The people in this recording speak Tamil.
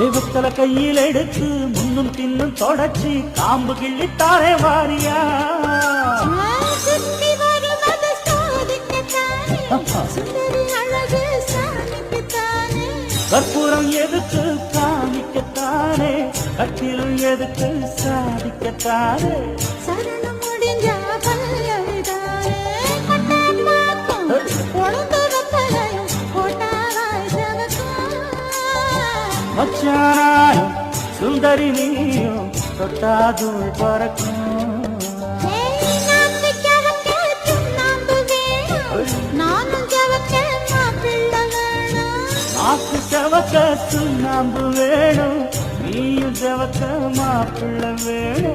பித்தள கையில் எடுத்து முன்னும் பின்னும் தொடச்சி காம்பு வாரியா. சுந்தரி அழகு சாமிக்குத்தானே கற்பூரம் எதுக்கு காமிக்கத்தானே? கட்டிலும் எதுக்கு சாதிக்கத்தானே? వచ్చాను సుందరిని తొట్టాదు పరకు నాకు చవక సున్నాంబు వేణు. నీయు చవక మా పిల్ల వేణు.